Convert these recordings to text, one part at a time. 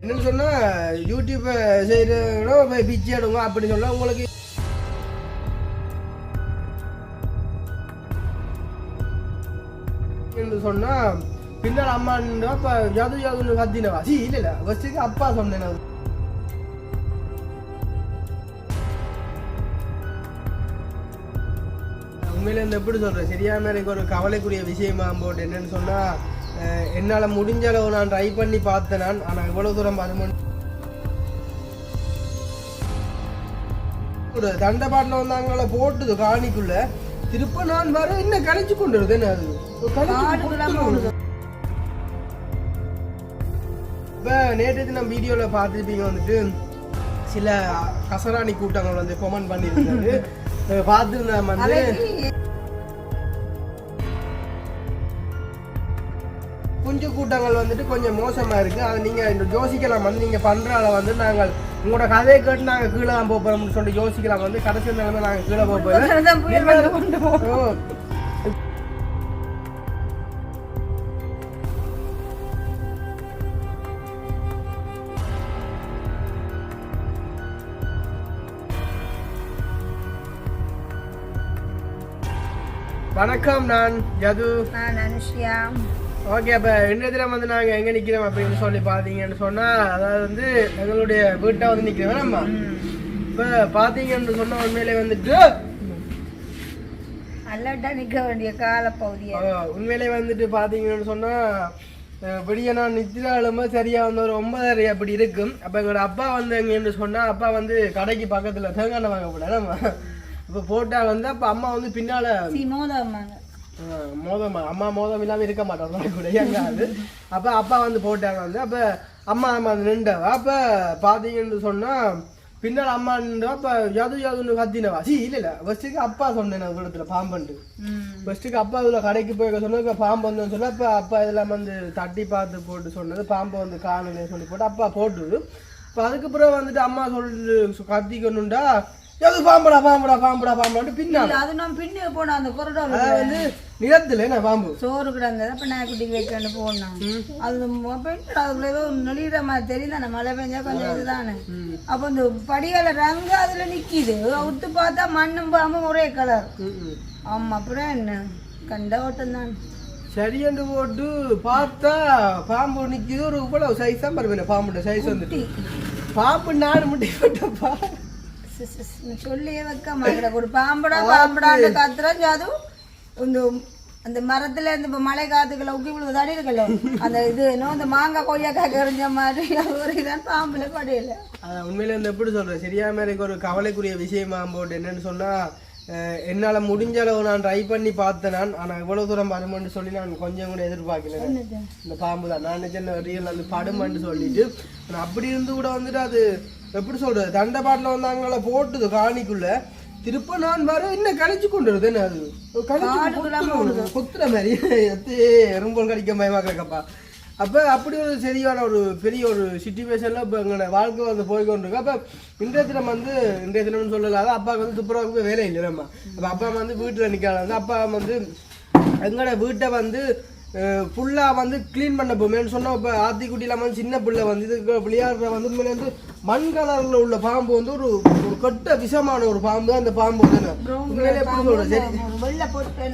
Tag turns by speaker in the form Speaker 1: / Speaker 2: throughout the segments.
Speaker 1: என்னன்னு சொன்னா யூடியூப் செய்யறோம் போய் பிச்சை எடுங்க அப்படி சொன்னா உங்களுக்கு என்று சொன்னா பின்னால் அம்மா அப்ப ஜாது ஜதுன்னு கத்தினவா? சி இல்ல இல்ல அப்பா சொன்னேன் உண்மையில இந்த எப்படி சொல்றேன் சரியான எனக்கு ஒரு கவலைக்குரிய விஷயமா போட்டு என்னன்னு சொன்னா என்னால முடிஞ்ச அளவு நான் ட்ரை பண்ணி பார்த்தேன் நான். ஆனா இவ்வளவு தூரம் வருமானம் ஒரு தண்டபாட்டில் வந்து அங்கே போட்டுது காணிக்குள்ள. திருப்ப நான் வர என்ன கழிச்சு கொண்டு வருது என்ன அது? இப்போ நேற்று தினம் வீடியோவில் பார்த்துருப்பீங்க வந்துட்டு சில கசராணி கூட்டங்கள் வந்து கொமெண்ட் பண்ணியிருந்தாரு பார்த்திருந்தேன் வந்து குஞ்சு கூட்டங்கள் வந்துட்டு கொஞ்சம் மோசமா இருக்கு. அது நீங்க இந்த யோசிக்கலாம். வந்து நீங்க பண்றால வந்து நாங்கள் உங்களோட கதையை கேட்டு நாங்க கீழே தான் போக போறோம்னு சொல்லிட்டு யோசிக்கலாம். வந்து கடைசி நிலைமை நாங்க கீழே போக போறோம். ஓ. வணக்கம் நான் யது.
Speaker 2: நான் அனுஷ்யா.
Speaker 1: ஓகே அப்போ இன்றைய தினம் வந்து நாங்கள் எங்கே நிற்கிறோம் அப்படின்னு சொல்லி பார்த்தீங்கன்னு சொன்னால் அதாவது வந்து எங்களுடைய வீட்டை வந்து நிற்கிறோம் நம்ம. இப்போ பார்த்தீங்கன்னு சொன்னால் உண்மையிலே வந்துட்டு
Speaker 2: அலர்ட்டா நிக்க வேண்டிய காலப்பகுதியா?
Speaker 1: உண்மையிலே வந்துட்டு பார்த்தீங்கன்னு சொன்னால் விடிய நான் நித்திராலுமே சரியாக வந்து ஒரு ஒன்பதரை அப்படி இருக்கும். அப்போ எங்களோட அப்பா வந்து எங்கன்னு சொன்னால் அப்பா வந்து கடைக்கு பக்கத்தில் தேங்காய் வாங்க போல நம்ம. இப்போ போட்டா வந்து அப்போ அம்மா வந்து பின்னால் மோதம் அம்மா மோதம் இல்லாம இருக்க மாட்டோம் கூட எங்காது அப்ப அப்பா வந்து போட்டாங்க வந்து. அப்ப அம்மா அம்மா நின்றவ? அப்ப பாத்தீங்கன்னு சொன்னா பின்னால் அம்மா நின்றவ? அப்ப யாது யாதுன்னு கத்தினவா? சி இல்ல இல்ல. ஃபர்ஸ்ட்டுக்கு அப்பா சொன்னேன் நான் இடத்துல பாம்புண்டு ஃபர்ஸ்ட்டுக்கு அப்பா இதுல கடைக்கு போய் சொன்னது பாம்பு வந்து சொன்னா அப்ப அப்பா இதெல்லாம் வந்து தட்டி பார்த்து போட்டு சொன்னது பாம்பை வந்து காணலே சொல்லி போட்டு அப்பா போட்டுது. இப்போ அதுக்கப்புறம் வந்துட்டு அம்மா சொல்லிட்டு கத்திக்கணுண்டா எது பாம்புடா பாம்புடா பாம்புடா பாம்புடான்ட்டு பின்னால்.
Speaker 2: அது நான் பின்னே போனோம் அந்த
Speaker 1: அதாவது வந்து நிலத்துல என்ன பாம்பு?
Speaker 2: சோறு கிடந்தது அப்ப நான் குட்டிக்கு வைக்கணும் போனோம் அது அதுக்குள்ள ஏதோ நெளிகிற மாதிரி தெரியுதானே மழை பெஞ்சா கொஞ்சம் இதுதானே. அப்ப இந்த படிகளை ரங்கு அதுல நிக்கிது. உத்து பார்த்தா மண்ணும் பாம்பும் ஒரே கலர். ஆமா அப்புறம் என்ன? கண்ட ஓட்டம் தான்.
Speaker 1: சரியண்டு போட்டு பார்த்தா பாம்பு நிக்குது. ஒரு இவ்வளவு சைஸ் தான் பாருங்க பாம்புட சைஸ் வந்துட்டு பாம்பு நாலு முட்டை போட்டப்பா.
Speaker 2: சொல்லியே வைக்க மாட்டேன் ஒரு பாம்படா பாம்படான்னு கத்துறோம் அது இந்த அந்த மரத்துல இருந்து இப்ப மழை காத்துக்களை உக்கி விழுவது. தடி இருக்கல அந்த இது இன்னும் அந்த மாங்காய் கொய்யாக்காய் கறிஞ்ச மாதிரி. ஒரு இதான் பாம்புல படையல
Speaker 1: அதான் உண்மையில இந்த எப்படி சொல்றேன் சரியாம எனக்கு ஒரு கவலைக்குரிய விஷயமா போட்டு என்னன்னு சொன்னா என்னால முடிஞ்ச அளவு நான் ட்ரை பண்ணி பார்த்தேன் நான். ஆனா இவ்வளவு தூரம் வருமென்னு சொல்லி நான் கொஞ்சம் கூட எதிர்பார்க்கல. இந்த பாம்பு தான். நான் நினைச்சேன் ரியல் அந்த படுமென்னு சொல்லிட்டு. அப்படி இருந்து கூட வந்துட்டு அது எப்படி சொல்றது? தண்டபாட்டில் வந்து அங்கே போட்டுது காணிக்குள்ள. திருப்ப நான் வர என்ன கழிச்சு கொண்டு வருது. என்ன அது? கழிச்சு குத்துற மாதிரி. எறும்பல் கடிக்க பயமாக்கிறக்கப்பா அப்போ அப்படி ஒரு சரியான ஒரு பெரிய ஒரு சுச்சுவேஷனில் இப்போ எங்களோட வாழ்க்கை வந்து போய் கொண்டிருக்கு அப்போ இன்றைய தினம் வந்து இன்றைய தினம்னு சொல்லலாத அப்பாவுக்கு வந்து துப்புரவுக்கு வேலை இல்லை நம்ம அப்போ அப்பா வந்து வீட்டில் நிற்கலாம் வந்து அப்பா வந்து எங்களோட வீட்டை வந்து ஃபுல்லாக வந்து க்ளீன் பண்ண போமேன்னு சொன்னால் இப்போ ஆத்திக்குட்டியில் வந்து சின்ன பிள்ளை வந்து இதுக்கு விளையாடுற வந்து உண்மையிலே வந்து மண் கலரில் உள்ள பாம்பு வந்து ஒரு ஒரு கெட்ட விஷமான ஒரு பாம்பு அந்த பாம்பு வந்து உண்மையிலே எப்படி சொல்கிறேன் சரி
Speaker 2: வெள்ளை போட்டு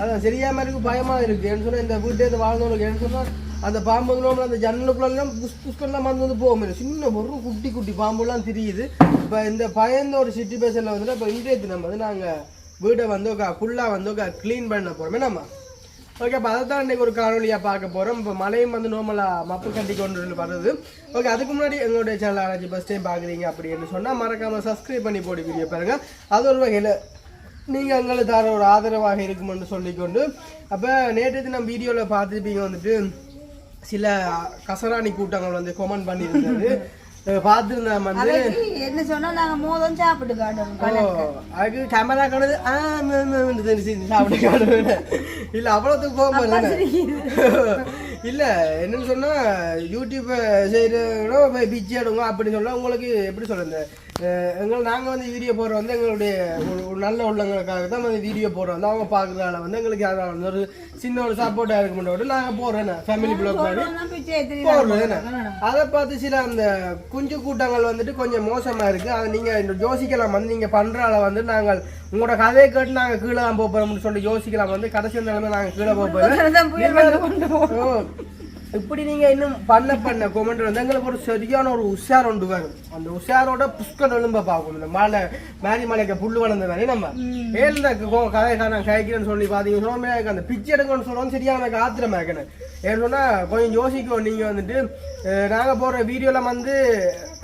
Speaker 1: அதான் சரியாம இருக்கு பயமா இருக்கு. ஏன்னு சொன்னா இந்த வீட்டை வாழ்ந்தவங்களுக்கு ஏன்னு சொன்னா அந்த பாம்பு வந்து அந்த ஜன்னலுக்குள்ளெல்லாம் புஷ் புஷ்கெல்லாம் வந்து வந்து போக முடியும் சின்ன ஒரு குட்டி குட்டி பாம்புலாம் தெரியுது. இப்போ இந்த பயந்த ஒரு சுச்சுவேஷனில் வந்துட்டு இப்போ இன்றைய தினம் வந்து நாங்கள் வீடை வந்து ஃபுல்லாக வந்து க்ளீன் பண்ண போகிறோமே நம்ம ஓகே அப்போ அதை தான் இன்றைக்கி ஒரு காணொலியாக பார்க்க போகிறோம் இப்போ மழையும் வந்து நார்மலாக மப்பு கட்டி கொண்டு வருது ஓகே அதுக்கு முன்னாடி எங்களுடைய சேனல் ஆராய்ச்சி ஃபஸ்ட் டைம் பார்க்குறீங்க அப்படின்னு சொன்னால் மறக்காமல் சப்ஸ்கிரைப் பண்ணி போட்டு வீடியோ பாருங்கள் அது ஒரு வகையில் நீங்கள் எங்களுக்கு தர ஒரு ஆதரவாக இருக்குமென்று சொல்லிக்கொண்டு அப்போ நேற்று தினம் வீடியோவில் பார்த்துருப்பீங்க வந்துட்டு சில கசராணி கூட்டங்கள் வந்து கொமெண்ட் பண்ணியிருந்தது. அஹ் பார்த்திருந்தேன் வந்து.
Speaker 2: என்ன சொன்னா நாங்க மோதம் சாப்பிட்டு காட்டுறோம்
Speaker 1: ஓ, அதுக்கு கேமரா சரி, சாப்பிட்டு காணுது இல்ல அவ்வளோத்துக்கு போக இல்ல. என்னன்னு சொன்னா யூடியூப் செய்யறோம் பிச்சை எடுங்க அப்படின்னு சொன்னா உங்களுக்கு எப்படி சொல்றது? எங்கள் நாங்கள் வந்து வீடியோ போடுறோம் வந்து எங்களுடைய ஒரு நல்ல உள்ளங்களுக்காக தான் வந்து வீடியோ போடுறோம். வந்து அவங்க பார்க்குறதால வந்து எங்களுக்கு அதான் வந்து ஒரு சின்ன ஒரு சப்போர்ட்டாக இருக்க மாட்டோம். நாங்கள் போடுறேன் ஃபேமிலி பிளாக் மாதிரி. என்ன? அதை பார்த்து சில அந்த குஞ்சு கூட்டங்கள் வந்துட்டு கொஞ்சம் மோசமா இருக்கு. அதை நீங்க இந்த யோசிக்கலாம். வந்து நீங்க பண்றால வந்து நாங்கள் உங்களோட கதையை கேட்டு நாங்க கீழே தான் போறோம்னு சொல்லி யோசிக்கலாம். வந்து கடைசி நிலைமை நாங்க கீழே போறோம். இப்படி நீங்க இன்னும் பண்ண பண்ண கொமெண்ட் வந்து எங்களுக்கு ஒரு சரியான ஒரு உஷார் ஒன்று வரும். அந்த உஷாரோட புஷ்கர் எலும்ப பார்க்கணும். இந்த மலை மேரி மலைக்கு புல்லு வளர்ந்த மாதிரி நம்ம. ஏழுந்த கதை நான் கழிக்கிறேன்னு சொல்லி எனக்கு அந்த பிச்சை எடுக்கணும்னு சொல்லுவோம் சரியான எனக்கு ஆத்திரமா இருக்கணும் ஏன்னா கொஞ்சம் யோசிக்கும் நீங்கள் வந்துட்டு நாங்கள் போடுற வீடியோலாம் வந்து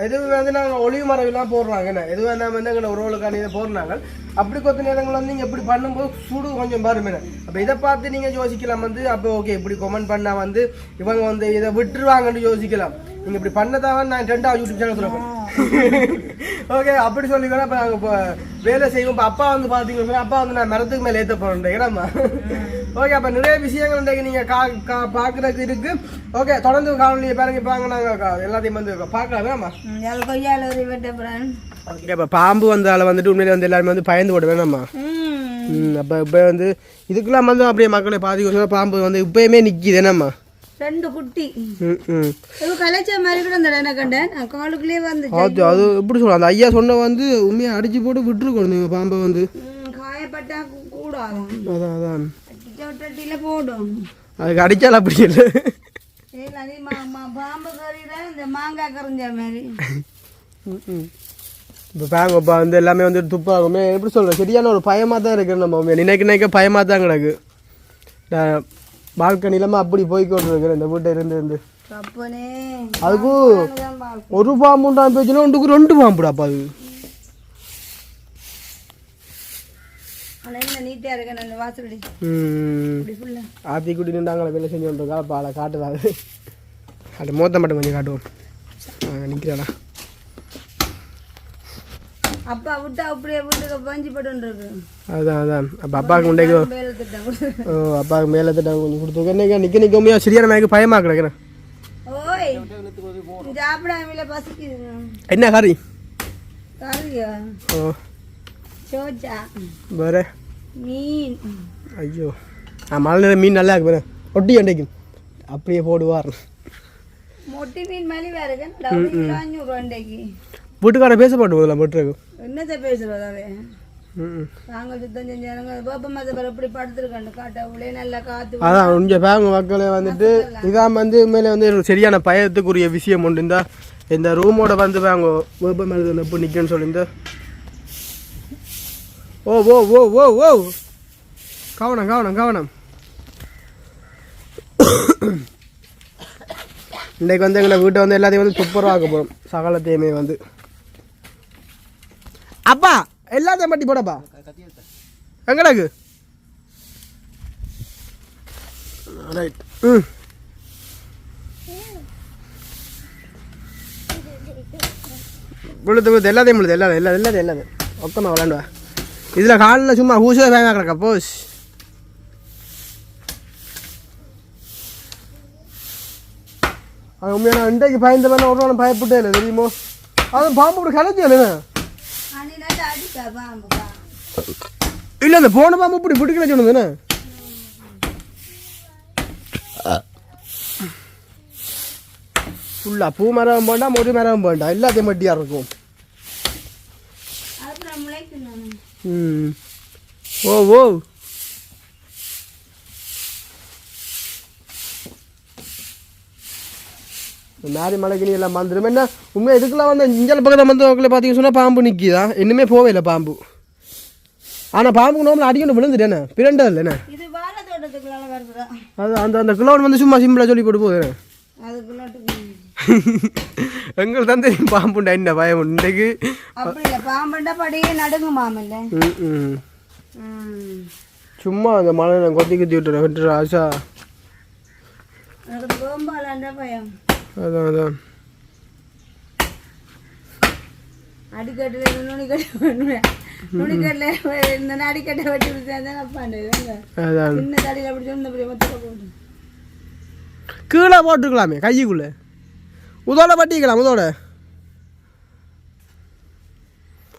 Speaker 1: எதுவும் வந்து நாங்கள் ஒளிவு மறைவுலாம் போடுறாங்க என்ன? எதுவும் வேணாம வந்து எங்களை உறவுகளுக்கான இதை போடுறாங்க. அப்படி கொத்த நேரங்கள் வந்து நீங்கள் இப்படி பண்ணும்போது சூடு கொஞ்சம் பாருமே அப்போ இதை பார்த்து நீங்கள் யோசிக்கலாம் வந்து அப்போ ஓகே இப்படி கொமெண்ட் பண்ணால் வந்து இவங்க வந்து இதை விட்டுருவாங்கன்னு யோசிக்கலாம். நீங்கள் இப்படி பண்ணதான் நான் ரெண்டாவது யூடியூப் சேனல் சொல்லுவேன் ஓகே அப்படி சொல்லிக்கலாம் இப்போ நாங்கள் இப்போ வேலை செய்வோம். இப்போ அப்பா வந்து பார்த்தீங்கன்னா அப்பா வந்து நான் மரத்துக்கு மேலே ஏற்ற போகிறேன் ஏன்னாம்மா ஓகே அப்போ நிறைய விஷயங்கள் இன்றைக்கு நீங்கள் கா கா பார்க்குறதுக்கு இருக்கு. ஓகே தொடர்ந்து காணொலியை பாருங்க பாருங்க நாங்கள் எல்லாத்தையும் வந்து பார்க்கலாம் வேணாமா
Speaker 2: ம், யாழ் கொய்யால ஒரு வெட்டப்புறேன்
Speaker 1: ஓகே இப்போ பாம்பு வந்தால வந்துட்டு உண்மையிலே வந்து எல்லாருமே வந்து பயந்து போட வேணாமா அப்போ இப்போ வந்து இதுக்கெல்லாம் வந்து அப்படியே மக்களை பாதிக்க பாம்பு வந்து இப்போயுமே நிற்கிது என்னம்மா
Speaker 2: ரெண்டு குட்டி. கலைச்ச மாதிரி கூட அந்த என்ன கண்டேன். நான் காலுக்குள்ளே வந்து
Speaker 1: அது அது எப்படி சொல்ல அந்த ஐயா சொன்ன வந்து உண்மையாக அடிச்சு போட்டு விட்டுருக்கணும் நீங்கள் பாம்பை வந்து.
Speaker 2: காயப்பட்டா கூ- கூடாதான்
Speaker 1: அதான் அதான். அதுக்கு அடிச்சாலும் அப்படி இல்லை இப்போ பாருங்க இப்போ வந்து எல்லாமே வந்து துப்பாகுமே எப்படி சொல்கிறேன் சரியான ஒரு பயமாக தான் இருக்கு நம்ம. நினைக்க நினைக்க பயமாக தான் கிடக்கு நான் இல்லாமல் அப்படி போய்க்கொண்டு இருக்கிறேன் இந்த வீட்டை இருந்து இருந்து அதுக்கு ஒரு பாம்புண்டான் பேச்சுனா ஒன்றுக்கு ரெண்டு பாம்புடாப்பா அது
Speaker 2: நீட்டாக இருக்கேன் அந்த வாசலடி
Speaker 1: ஆத்தி குட்டி நின்றாங்களே வேலை செஞ்சு கொண்டிருக்கா பாலை காட்டுதாது அது மோத்த மட்டும் கொஞ்சம் காட்டுவோம். நிற்கிறாடா
Speaker 2: அப்பா விட்டா அப்படியே வீட்டுக்கு பஞ்சு பட்டு
Speaker 1: அதுதான் அதான். அப்போ அப்பாவுக்கு முண்டைக்கு. ஓ அப்பாவுக்கு மேலே திட்டம் கொஞ்சம் கொடுத்துருக்கேன் நிற்க நிற்க நிற்கமையா சரியான மேக்கு பயமாக கிடக்குறேன்
Speaker 2: ஓய் சாப்பிடாமல பசிக்குது.
Speaker 1: என்ன கறி?
Speaker 2: கறியா?
Speaker 1: ஓ.
Speaker 2: சோச்சா.
Speaker 1: வேற.
Speaker 2: மீன்.
Speaker 1: ஐயோ. ஆ மழை நேரம் மீன் நல்லா இருக்கு பாரு. ஒட்டி அண்டைக்கும் அப்படியே போடுவார்.
Speaker 2: மொட்டி மீன் மாதிரி வேற
Speaker 1: வீட்டுக்கார பேச மாட்டு போதில்ல மட்டும்
Speaker 2: என்னத்தை பேசுறதாவே நாங்கள் சுத்தம் செஞ்சாங்க மரத்தை பாரு எப்படி படுத்துருக்காண்டு காட்டா உள்ளே நல்லா காத்து
Speaker 1: அதான் இங்கே பேங்க மக்களே வந்துட்டு இதான் வந்து உண்மையிலே வந்து சரியான பயத்துக்குரிய விஷயம் உண்டு. இந்த இந்த ரூமோட வந்து வாங்க வேப்ப மேலே எப்போ நிற்கன்னு சொல்லியிருந்த ஓ ஓ ஓ ஓ ஓ கவனம் கவனம் கவனம். இன்றைக்கு வந்து எங்களை வீட்டை வந்து எல்லாத்தையும் வந்து துப்புரவாக்க போகிறோம் சகலத்தையுமே வந்து. அப்பா எல்லாத்தையும் பட்டி போடப்பா. எங்கடாக்கு ரைட் ம். விழுது விழுது எல்லாத்தையும் விழுது எல்லாத்தையும் எல்லாத்தையும் எல்லாத்தையும் எல்லாத்தையும். ஒக்கமா விளாண்டுவா இதில் காலில் சும்மா ஹூசே வேங்க கிடக்கா போஸ் அது உண்மையான இன்றைக்கு பயந்த மாதிரி ஒரு நாளும் பயப்பட்டே இல்லை தெரியுமோ? அது பாம்பு கூட கலைச்சியா இல்லை
Speaker 2: அன்னிலாட்டு அடிக்கா பாம்புக்கா
Speaker 1: இல்லை அந்த போன பாம்பு இப்படி பிடிக்கல சொன்னதுன்னு ஃபுல்லாக பூ மரம் வேண்டாம் முடி மரம் வேண்டாம் எல்லாத்தையும் மட்டியாக இருக்கும்
Speaker 2: அப்புறம் முளைக்கு நான்
Speaker 1: ம் ஓ ஓ இந்த மாதிரி மலைக்கு நீ எல்லாம் வந்துடும் என்ன? உண்மையாக இதுக்கெல்லாம் வந்து இஞ்சல் பக்கத்தில் வந்து உங்களை பார்த்தீங்க சொன்னால் பாம்பு நிற்கிதா இன்னுமே போவே இல்லை பாம்பு. ஆனால் பாம்புக்கு நோம்பில் அடிக்கணும் விழுந்துட்டேண்ணே பிரண்டா இல்லைண்ணே
Speaker 2: இது வாழை தோட்டத்துக்குள்ளால வருதுதான்
Speaker 1: அது அந்த அந்த கிலோன் வந்து சும்மா சிம்பிளாக சொல்லி போட்டு போகுது எங்களுக்கு தான் தெரியும் பாம்புண்டா என்ன பயம் இன்றைக்கு
Speaker 2: இல்லை பாம்பண்டா படியே நடுங்குமாமில்ல
Speaker 1: ம் ம்
Speaker 2: ம்.
Speaker 1: சும்மா அந்த மழை நான் கொத்தி குத்தி விட்டுறேன் விட்டுற ஆசா அதான் அதான்.
Speaker 2: அடிக்கட்டை வெட்டி
Speaker 1: கீழே போட்டுக்கலாமே கைக்குள்ளே. உதோட பட்டிக்கலாம் உதோட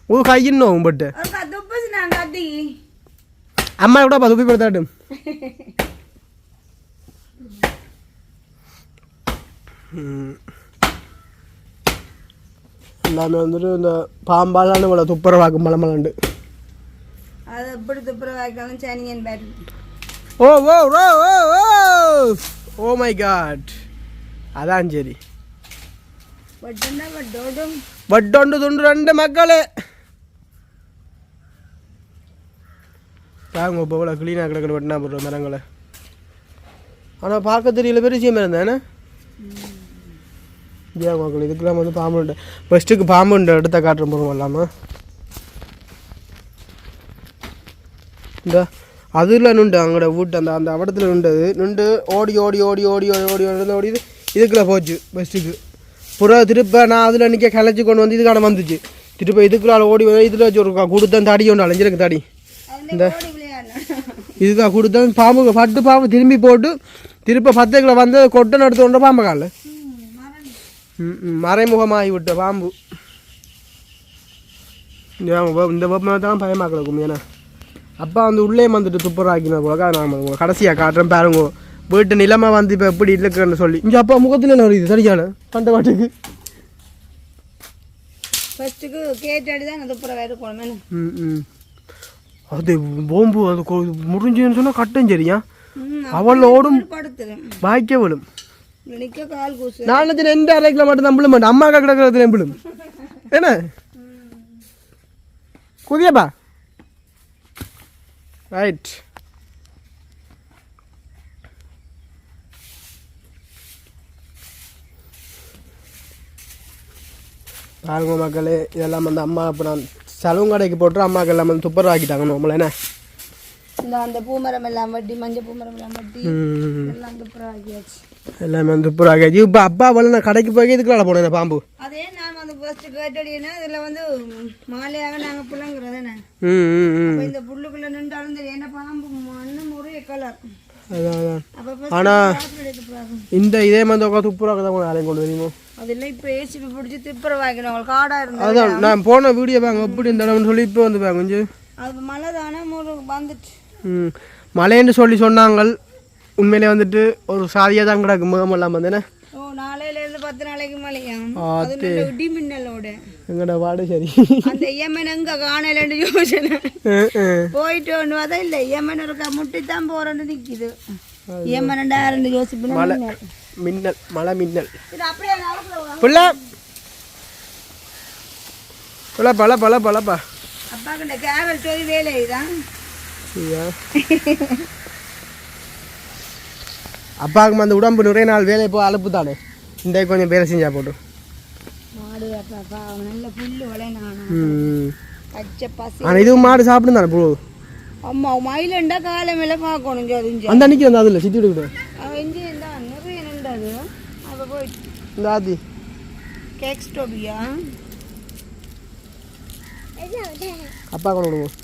Speaker 1: ஓ கையின் நோவும் பட்டு
Speaker 2: ஒரு துப்பசி நான் கத்தி
Speaker 1: அம்மா கூட பா துப்பி படுத்தாட்டும் எல்லாமே வந்துட்டு இந்த பாம்பாலான இவ்வளோ துப்புரவாக்கும் மலமலண்டு.
Speaker 2: அது எப்படி துப்புர வாய்க்காலும் சனியன் பேட்டு
Speaker 1: ஓ ஓ ஓ ஓ ஓ. ஓ மை காட் அதான் சரி.
Speaker 2: பட்டுன்னா பட்டோடும்
Speaker 1: வட்டொண்டு துண்டு ரெண்டு மக்களே தாங்க இப்போ இவ்வளோ க்ளீனாக கிடக்கிற வெட்டினா போடுற மரங்களை ஆனால் பார்க்க தெரியல பெரிய மரம் தானே ஏன் மக்கள் இதுக்கெல்லாம் வந்து பாம்பு உண்டு ஃபஸ்ட்டுக்கு பாம்பு உண்டு இடத்த காட்டுற போகிறோம் இல்லாமல் இந்த அதில் நுண்டு அங்கட வீட்டு அந்த அந்த அவடத்தில் நுண்டது நுண்டு ஓடி ஓடி ஓடி ஓடி ஓடி ஓடி ஓடி ஓடி இதுக்குள்ள போச்சு ஃபஸ்ட்டுக்கு புறா திருப்ப நான் அதில் நிற்க கிளச்சி கொண்டு வந்து இதுக்கான வந்துச்சு. திருப்ப இதுக்குள்ள ஓடி வந்து இதில் வச்சு ஒரு கொடுத்தேன் தடி ஒன்று அலைஞ்சிருக்கு தடி.
Speaker 2: இந்த
Speaker 1: இதுக்காக கொடுத்தேன் பாம்பு பட்டு பாம்பு திரும்பி போட்டு திருப்ப பத்துக்குள்ள வந்து கொட்டை எடுத்து கொண்டு பாம்பு காலில். மறைமுகமாகி விட்ட பாம்பு. இந்த வெப்பமாக தான் பயமாக்கல கும்மியானா. அப்பா வந்து உள்ளே வந்துட்டு துப்புராக்கின போல நான் கடைசியாக காட்டுறேன் பாருங்க. வீட்டு நிலமை வந்து இப்போ எப்படி இருக்குன்னு சொல்லி. இங்கே அப்பா முகத்தில் என்ன வருது? சரியான? கண்ட பாட்டுக்கு
Speaker 2: ஃபஸ்ட்டுக்கு கேட்டு
Speaker 1: அடி தான் அது போம்பு அது முடிஞ்சுன்னு சொன்னால் கட்டும் சரியா?
Speaker 2: அவளோடும்
Speaker 1: வாய்க்க விடும் நாலு எந்த அரைக்கில் மட்டும் நம்பளும் மாட்டேன். அம்மா கிடக்கிறது நம்பளும். என்ன? குதியப்பா. ரைட் பாருங்க மக்களே இதெல்லாம் வந்து அம்மா இப்போ நான் சலூன் கடைக்கு போட்டு அம்மாக்கு எல்லாம் வந்து துப்புரவு ஆக்கிட்டாங்க நம்மள என்ன?
Speaker 2: இந்த அந்த பூமரம் எல்லாம் வட்டி மஞ்சள் பூமரம் எல்லாம் வட்டி. எல்லாம் துப்புர ஆக்கியாச்சு.
Speaker 1: எல்லாமே வந்து துப்புரவு ஆக்கியாச்சு. இப்போ அப்பா வரல நான் கடைக்கு போய் இதுக்குள்ள போனேன் பாம்பு.
Speaker 2: அதே நான் வந்து ஃபர்ஸ்ட் கேட்டடினா இதில் வந்து மாலையாக நாங்கள் புள்ளங்கிறதானே? இந்த புல்லுக்குள்ளே நின்றாலும் தெரியும் என்ன பாம்பு மண்ணு ஒரே கலர்
Speaker 1: அதான் அதான்
Speaker 2: அப்போ
Speaker 1: ஆனா
Speaker 2: துப்புராகும்
Speaker 1: இந்த இதே மாதிரி உட்காந்து துப்புரவாக தான் கொண்டு வேலையும் கொண்டு
Speaker 2: அதெல்லாம் இப்போ ஏசிபி பிடிச்சி உங்களுக்கு காடாக
Speaker 1: அதான் நான் போன வீடியோ பாங்க எப்படி இடம்னு சொல்லி இப்போ வந்து கொஞ்சம்
Speaker 2: அது மழை தானே ஒரு வந்துட்டு.
Speaker 1: ம் மழைன்னு சொல்லி சொன்னாங்க உண்மையிலே வந்துட்டு ஒரு சாதியாக தான் கிடக்கு முகமெல்லாம் வந்தேனே
Speaker 2: ஓ பத்து நாளைக்கு மழையா?
Speaker 1: ஆ,
Speaker 2: அது இடி மின்னலோட
Speaker 1: எங்கட வாடு சரி.
Speaker 2: அந்த இயமன் எங்க காணலன்னு யோசனை. போயிட்டு ஒன்று அதான் இல்லை இயமன் இருக்கா முட்டி தான் போறேன்னு நிற்கிது இயமன் ரெண்டு யோசிப்பு
Speaker 1: மழை. மின்னல். மழை மின்னல். புள்ள. புள்ள பல பல பலப்பா
Speaker 2: அப்பாக்கு இந்த கேவல் தொகை வேலை தான்
Speaker 1: ஐயா. அப்பாவுக்கு அந்த உடம்பு நிறைய நாள் வேலை போய் அலுப்பு தானே இந்த கொஞ்சம் பேரை செஞ்சா போட்டு. ஆனால் இது மாடு சாப்பிடும் தானே புழு
Speaker 2: அம்மா மயிலண்டா காலம் மேலே பார்க்கணும் சொரிஞ்சு
Speaker 1: அந்த அன்னைக்கு வந்து அதில் சித்தி
Speaker 2: விட்டு அவஞ்சி இருந்தா நிறைய
Speaker 1: இந்த ஆதி
Speaker 2: கேக் ஸ்டோபியா
Speaker 1: அப்பா கூட விடுவோம்.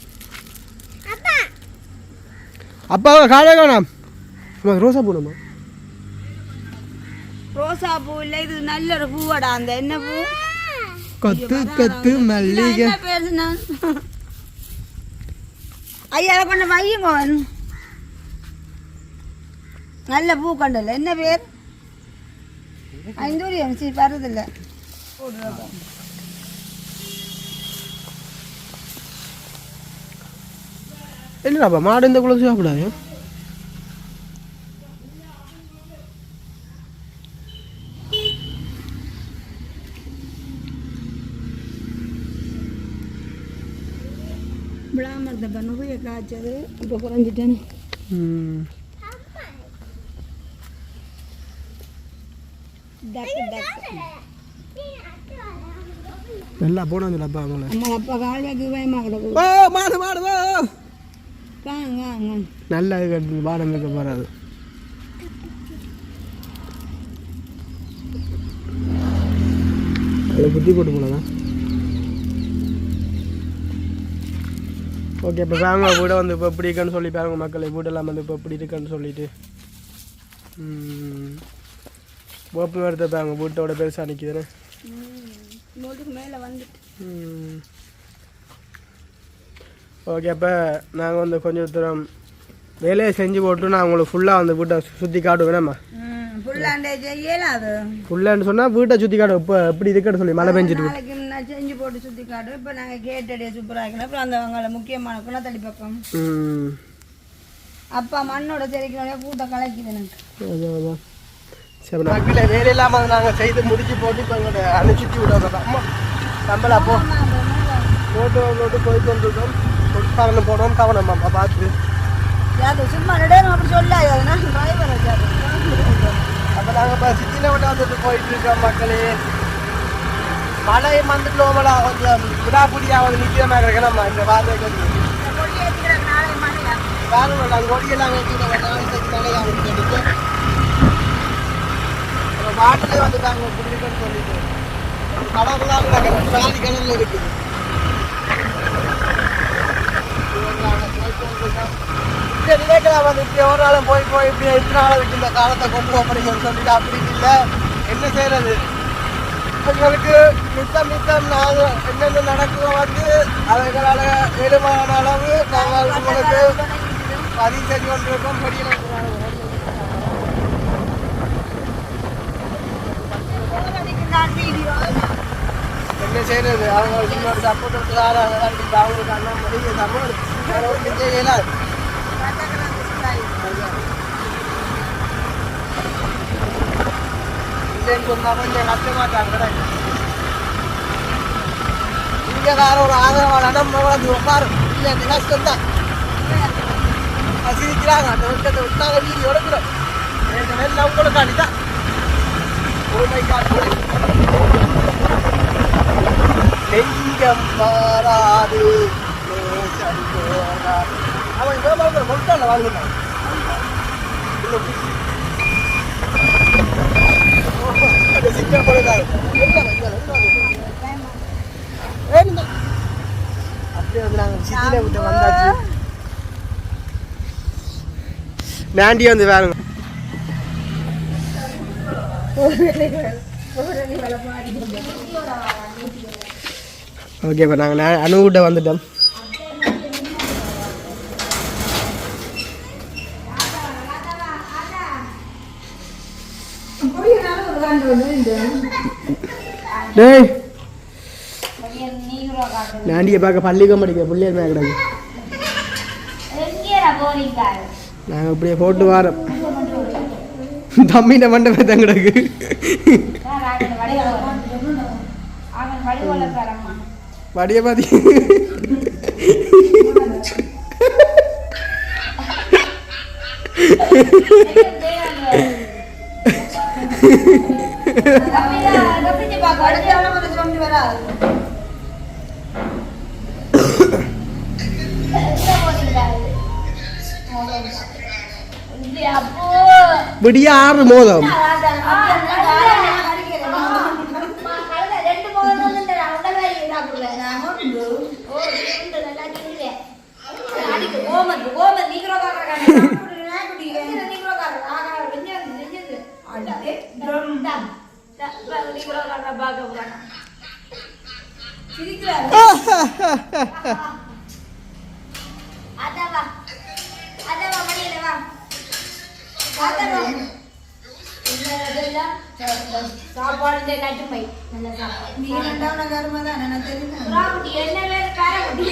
Speaker 1: அப்பா! காலையே காணாம். ரோசா பூனம்மா
Speaker 2: ரோசா பூ இல்லை இது நல்ல ஒரு பூவாடா அந்த என்ன பூ?
Speaker 1: கொத்து கொத்து மல்லிகை.
Speaker 2: என்ன பேரு நான் ஐயா அதை கொண்டு வையுங்க. அவன். நல்ல பூ கண்டல என்ன பேர்? ஐந்தூரியம் சரி வரதில்ல
Speaker 1: என்னடாப்பா மாடு இந்த குளத்து சாப்பிடாது?
Speaker 2: விழாமரத்தை பண்ணுபோய் காய்ச்சது இப்போ குறைஞ்சிட்டேன்
Speaker 1: நல்லா போனாங்க அப்பா அவங்கள.
Speaker 2: அப்பா கால் வைக்க பயமாக கிடக்கு.
Speaker 1: ஓ மாடு மாடு ஓ.
Speaker 2: வாங்க வாங்க
Speaker 1: நல்லா கட்டு பாடம் வைக்க போறாது அதில் புத்தி போட்டு போனதா ஓகே இப்போ பாருங்க வீடை வந்து இப்போ எப்படி இருக்குன்னு சொல்லி பாருங்க மக்களை. வீடெல்லாம் வந்து இப்போ எப்படி இருக்குன்னு சொல்லிட்டு. ஓப்பு மரத்தை பாருங்க வீட்டோட பெருசாக நிற்கிதுன்னு. ஓகே அப்போ நாங்கள் வந்து கொஞ்சம் தூரம் வேலையை செஞ்சு போட்டு நான் உங்களுக்கு ஃபுல்லாக வந்து வீட்டை சுற்றி காட்டுவேனம்மா ஃபுல்லான்னு சொன்னால் வீட்டை சுற்றி காட்டு இப்போ எப்படி இருக்குன்னு சொல்லி மழை பெஞ்சிட்டு
Speaker 2: நான் செஞ்சு போட்டு சுற்றி காட்டுறோம் இப்போ நாங்கள் கேட்டடியை சூப்பராக இருக்கணும். அப்புறம் அந்த அவங்கள முக்கியமான குணத்தடி பக்கம். அப்பா மண்ணோட செடிக்கணும் கூட்டம் கலக்குது எனக்கு.
Speaker 1: சரி நாங்கள் வேலை இல்லாமல் நாங்கள் செய்து முடிச்சு போட்டு இப்போ எங்களை அனுப்பிச்சு விடுறோம் அம்மா நம்மள அப்போ போட்டு போட்டு போய் கொண்டிருக்கோம் கொடுத்தாங்கன்னு போனோம். கவனம் அம்மா பார்த்து.
Speaker 2: சும்மா அப்படி சொல்லாது.
Speaker 1: அப்போ நாங்கள் இப்போ சிட்டியில் விட்டு வந்துட்டு போயிட்டு இருக்கோம் மக்களே. மழை வந்துட்டோம்ல கொஞ்சம் விடாப்புடியாக வந்து நிற்கிறமாக இருக்கணும் இந்த வார்த்தைக்கு வந்து
Speaker 2: நாளை மழையா
Speaker 1: பாருங்க நாங்கள் கொடியெல்லாம் வைக்கிறோம் நாளைக்கு மழையாக வந்துட்டு வாட்டிலே வந்துட்டாங்க குடிக்கணும்னு சொல்லிட்டு. கடவுளாக வேலி கடலில் இருக்குது. இந்த நிலைக்கெல்லாம் வந்து இப்படி ஒரு நாளும் போய் போய் இப்படி எத்தனை நாள் இருக்கு இந்த காலத்தை கொண்டு போகிறீங்கன்னு சொல்லிட்டு அப்படின்னு இல்லை. என்ன செய்யறது? எங்களுக்கு மித்தம் மித்தம் நாங்கள் என்னென்ன நடக்குதோ வந்து அவைகளால் ஏழுமான அளவு நாங்கள் உங்களுக்கு பதிவு செஞ்சு கொண்டிருக்கோம். என்ன செய்யறது? அவங்க இன்னொரு சப்போர்ட் இருக்கிறாரு அவங்களுக்கு அண்ணன் முடியும் தமிழ் வேற ஒன்றும் செய்யல கொஞ்சம் கஷ்டமாட்டாங்க இங்கே வேற ஒரு ஆதரவாளர் நம்ம உட்காரு இல்லை கஷ்டம் தான் சிரிக்கிறாங்க அந்த விஷயத்தை விட்டாங்க வீடியோ எடுக்கிறோம் நெஞ்சம் மாறாது அவன் மொத்தம் வாழ்கிறான் மேண்டி வந்து வேணுங்க வந்து ஓகே இப்போ நாங்கள் அணுகிட்ட வந்துட்டோம். டேய். நாண்டியை பார்க்க பள்ளிக்கம் படிக்க பிள்ளையர் மேலே கிடக்கு. நாங்கள் இப்படியே போட்டு வாரோம் தம்பின மண்டபம் தான் கிடக்கு. வடிய பாதி விடிய ஆறு மோதம்.
Speaker 3: ரெண்டு பார்க்க போறாங்க சாப்பாடு கட்டுமை நல்ல சாப்பாடு.
Speaker 2: நீ ரெண்டாவது கருமை தான் எனக்கு தெரியும்?
Speaker 3: புறாக்குட்டி என்ன வேறு காரக்குட்டி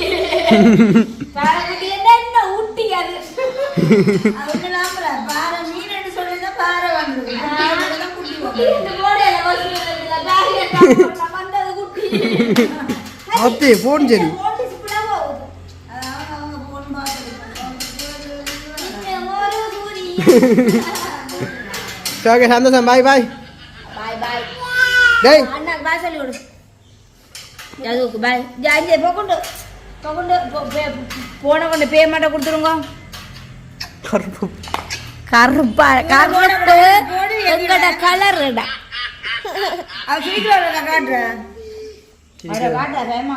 Speaker 3: காரக்குட்டி என்ன என்ன ஊட்டி அது?
Speaker 2: பாறை மீன் என்று பாறை குட்டி
Speaker 3: குட்டி
Speaker 1: அத்தே போன் சரி. ஓகே சந்தோஷம். பாய் பாய்
Speaker 3: பாய் பாய்
Speaker 1: டேய்.
Speaker 3: அண்ணாக்கு பாய் சொல்லி விடு. அதுக்கு பாய் ஜாஞ்சி போக்கொண்டு போக்கொண்டு போன கொண்டு பேமெண்ட்டை கொடுத்துருங்க.
Speaker 1: கருப்பு.
Speaker 3: கருப்பா கருப்பு. எங்கட கலருடா
Speaker 2: அவ சீக்கிரம் காட்டுறேன்.
Speaker 3: அட காட்டா பயமா